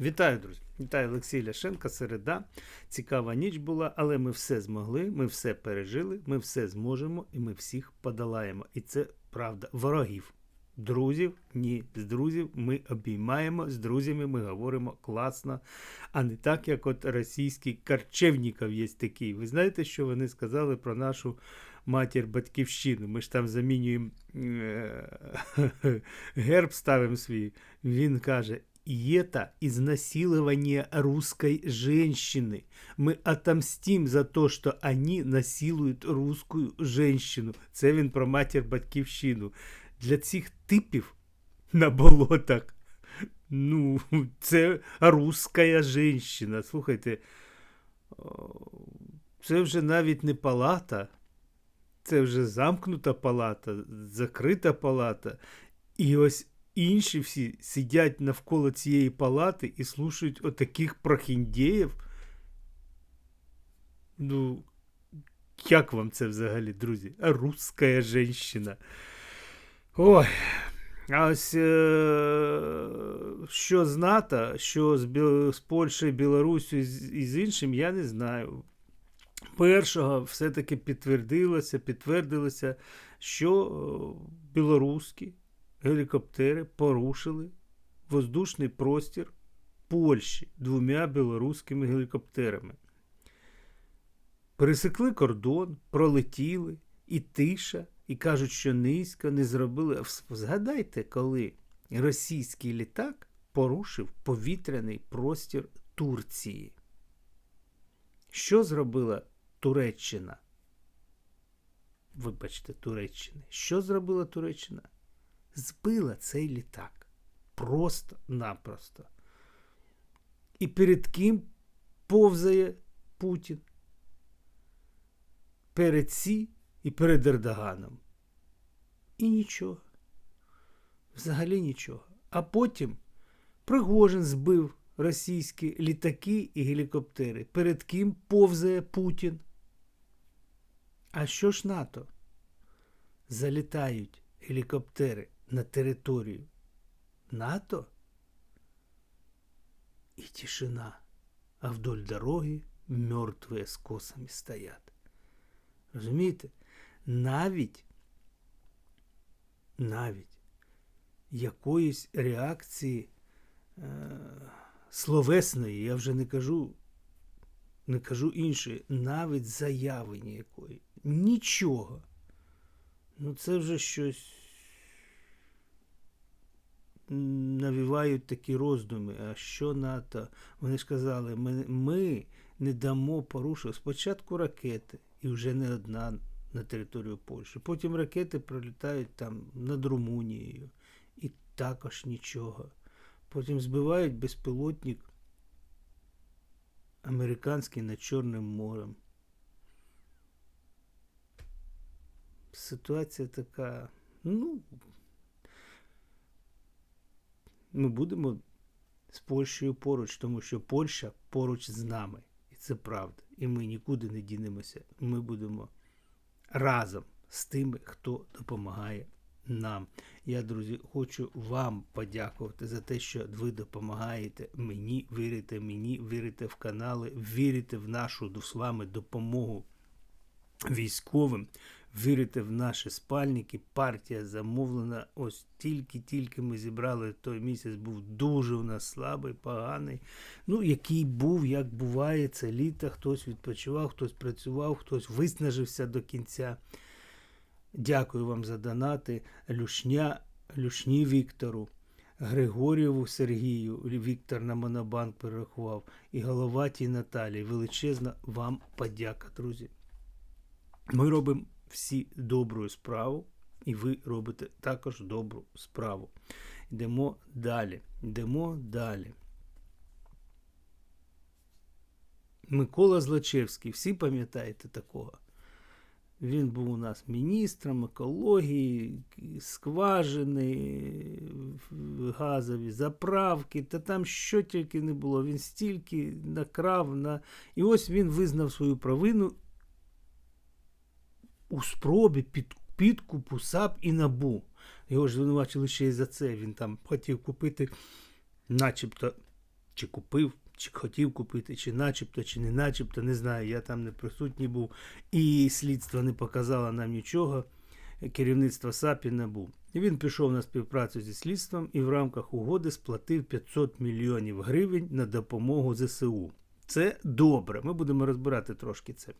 Вітаю, друзі! Вітаю Олексій Ляшенка, середа. Цікава ніч була, але ми все змогли, ми все пережили, ми все зможемо і ми всіх подолаємо. І це правда. Ворогів. Друзів, ні, з друзів ми обіймаємо, з друзями ми говоримо класно, а не так, як от російський Карчевніков є такий. Ви знаєте, що вони сказали про нашу матір батьківщину? Ми ж там замінюємо е, герб ставимо свій. Він каже: и это изнасилование русской женщины. Мы отомстим за то, что они насилують русскую женщину. Це він про матір батьківщину. Для цих типів на болотах. Ну, це русская женщина. Слухайте, о, це вже навіть не палата, це вже замкнута палата, закрита палата. І ось інші всі сидять навколо цієї палати і слушають отаких прохіндеїв. Ну, як вам це взагалі, друзі? Русская женщина. Ой. А ось е- що з НАТО, що з, Бі- з Польщею, Білорусю і з, іншим, я не знаю. Першого все-таки підтвердилося, підтвердилося, що е, білоруські гелікоптери порушили воздушний простір Польщі двома білоруськими гелікоптерами. Пересекли кордон, пролетіли, і тиша, і кажуть, що низько не зробили. Згадайте, коли російський літак порушив повітряний простір Турції. Що зробила Туреччина? Вибачте, Туреччини. Що зробила Туреччина? Збила цей літак. Просто-напросто. І перед ким повзає Путін? Перед Сі і перед Ердоганом. І нічого. Взагалі нічого. А потім Пригожин збив російські літаки і гелікоптери. Перед ким повзає Путін? А що ж НАТО? Залітають гелікоптери на територію НАТО? І тишина, а вдоль дороги мертві з косами стоять. Розумієте? Навіть, навіть якоїсь реакції е, словесної, я вже не кажу, не кажу іншої, навіть заяви ніякої. Нічого. Ну це вже щось навівають такі роздуми. А що НАТО? Вони ж казали, ми, ми не дамо порушити спочатку ракети, і вже не одна на територію Польщі. Потім ракети пролітають там над Румунією. І також нічого. Потім збивають безпілотник американський над Чорним морем. Ситуація така, ну, ми будемо з Польщею поруч, тому що Польща поруч з нами. І це правда. І ми нікуди не дінемося. Ми будемо разом з тими, хто допомагає нам. Я, друзі, хочу вам подякувати за те, що ви допомагаєте мені, вірите мені, вірите в канали, вірите в нашу з вами допомогу військовим. Вірите в наші спальники, партія замовлена. Ось тільки-тільки ми зібрали той місяць, був дуже у нас слабий, поганий. Ну, який був, як буває, це літо, хтось відпочивав, хтось працював, хтось виснажився до кінця. Дякую вам за донати. Люшня, Люшні Віктору, Григорєву Сергію, Віктор на Монобанк перерахував, і Головатій Наталії. Величезна вам подяка, друзі. Ми робимо всі добру справу, і ви робите також добру справу. Йдемо далі. Йдемо далі. Микола Злочевський, всі пам'ятаєте такого? Він був у нас міністром екології, скважини, газові заправки, та там що тільки не було. Він стільки накрав на. І ось він визнав свою провину у спробі під, підкупу САП і НАБУ. Його ж звинувачили ще й за це. Він там хотів купити, начебто, чи купив, чи хотів купити, чи начебто, чи не начебто, не знаю, я там не присутній був, і слідство не показало нам нічого. Керівництво САПі не був. І він пішов на співпрацю зі слідством і в рамках угоди сплатив 500 мільйонів гривень на допомогу ЗСУ. Це добре. Ми будемо розбирати трошки це.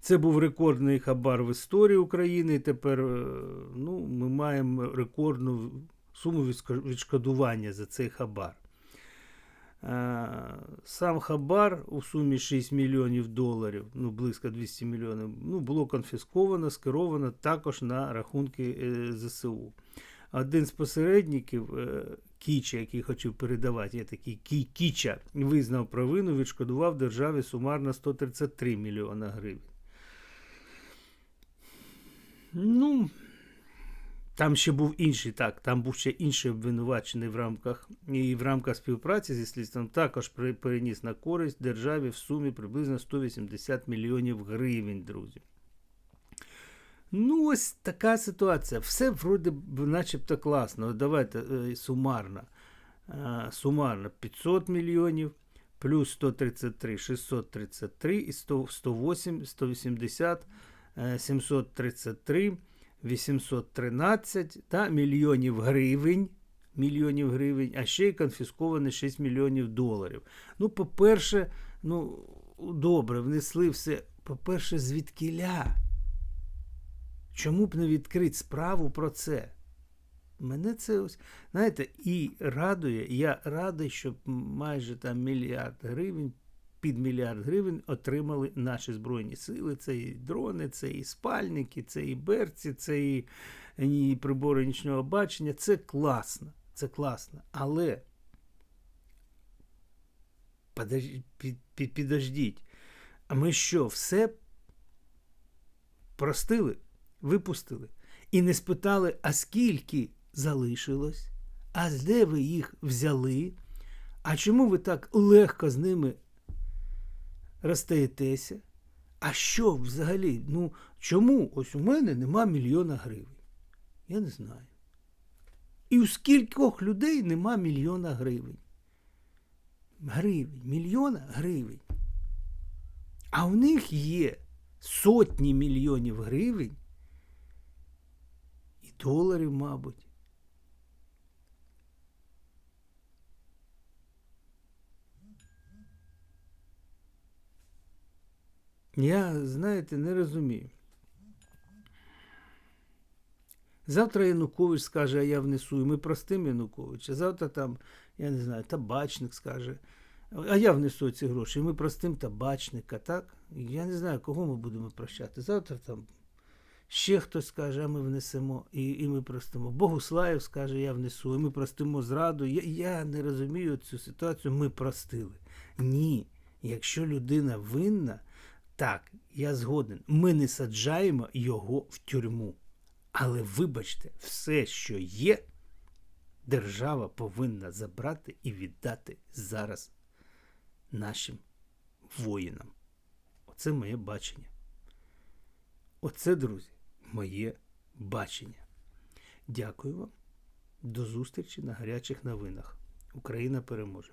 Це був рекордний хабар в історії України. Тепер е, ну, ми маємо рекордну суму відшкодування за цей хабар. Е, Сам хабар у сумі 6 мільйонів доларів, ну близько 200 мільйонів, ну, було конфісковано, скеровано також на рахунки е, ЗСУ. Один з посередників, Кіча, який хотів передавати, є такий Кіча, визнав провину, відшкодував державі сумарно 133 мільйона гривень. Ну, там ще був інший, так, там був ще інший обвинувачений в рамках і в рамках співпраці зі слідством також переніс на користь державі в сумі приблизно 180 мільйонів гривень, друзі. Ну, ось така ситуація. Все вроде начебто класно. Давайте е, сумарно. Е, Сумарно 500 мільйонів, плюс 133, 633 і 100, 108, 180, е, 733, 813 та мільйонів гривень. Мільйонів гривень, а ще й конфісковано 6 мільйонів доларів. Ну, по-перше, ну, добре, внесли все. По-перше, звідкіля? Чому б не відкрити справу про це? Мене це ось, знаєте, і радує, я радий, щоб майже там мільярд гривень, під мільярд гривень отримали наші Збройні сили. Це і дрони, це і спальники, це і берці, це і, і прибори нічного бачення. Це класно. Це класно. Але підождіть. А ми що, все простили, випустили? І не спитали, а скільки залишилось, а де ви їх взяли, а чому ви так легко з ними розстаєтеся? А що взагалі? Ну, чому ось у мене нема мільйона гривень? Я не знаю. І у скількох людей нема мільйона гривень? Гривень, мільйона гривень. А у них є сотні мільйонів гривень і доларів, мабуть. Я, знаєте, не розумію. Завтра Янукович скаже, а я внесу, і ми простим Януковича. Завтра там, я не знаю, табачник скаже, а я внесу ці гроші, і ми простим табачника, так? Я не знаю, кого ми будемо прощати. Завтра там ще хтось скаже, а ми внесемо, і, і ми простимо. Богуслаєв скаже, я внесу, і ми простимо зраду. Я, я не розумію цю ситуацію, ми простили. Ні. Якщо людина винна, так, я згоден, ми не саджаємо його в тюрму. Але вибачте, все, що є, держава повинна забрати і віддати зараз нашим воїнам. Оце моє бачення. Оце, друзі, моє бачення. Дякую вам. До зустрічі на гарячих новинах. Україна переможе.